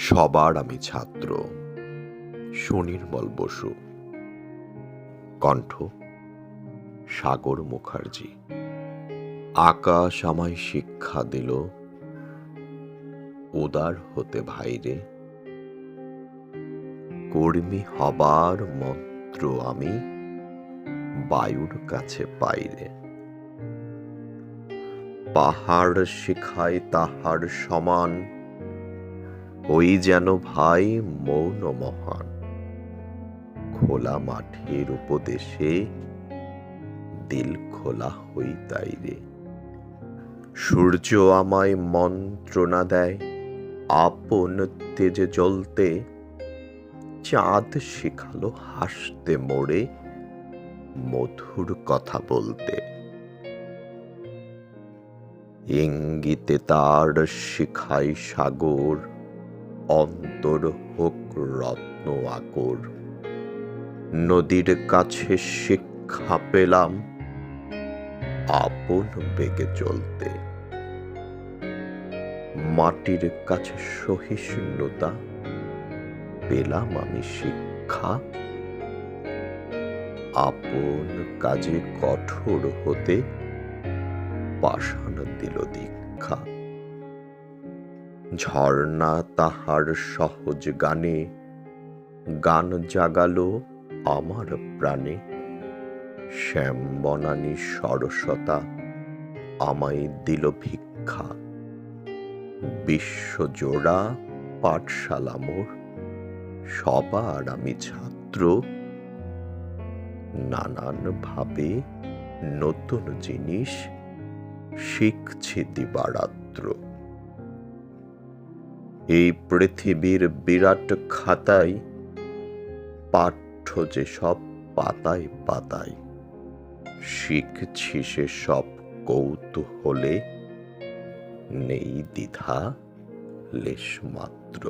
সবার আমি ছাত্র। সুনির্মল বসু। কণ্ঠ সাগর মুখার্জি। আকাশ আমায় শিক্ষা দিল, উদার হতে ভাইরে। কর্মী হবার মন্ত্র আমি বায়ুর কাছে পাইরে। পাহাড় শিখায় তাহার সমান ওই যেন ভাই মৌন মহান খোলা মাঠের উপদেশে দিল খোলা হই তাই রে। সূর্য আমায় মন্ত্রণা দেয়, আপন তেজে জ্বলতে। চাঁদ শিখালো হাসতে মোড়ে, মধুর কথা বলতে। ইঙ্গিতে তার শিখাই সাগর অন্তর হোক রত্ন আকর। নদীর কাছে শিক্ষা পেলাম, আপন বেগে চলতে। মাটির কাছে সহিষ্ণুতা, পেলাম আমি শিক্ষা। আপন কাজে কঠোর হতে পাষাণ দিল দীক্ষা। ঝর্ণা তাহার সহজ গানে, গান জাগালো আমার প্রাণে। শ্যাম বনানী সরসতা আমায় দিল ভিক্ষা। বিশ্বজোড়া পাঠশালা মোর, সবার আমি ছাত্র। নানান ভাবে নতুন জিনিস শিখছি দিবারাত্র। এই পৃথিবীর বিরাট খাতায় পাঠ্য যে সব পাতায় পাতায় শিখছি সে সব কৌতূহলে নেই দ্বিধা লেশ মাত্র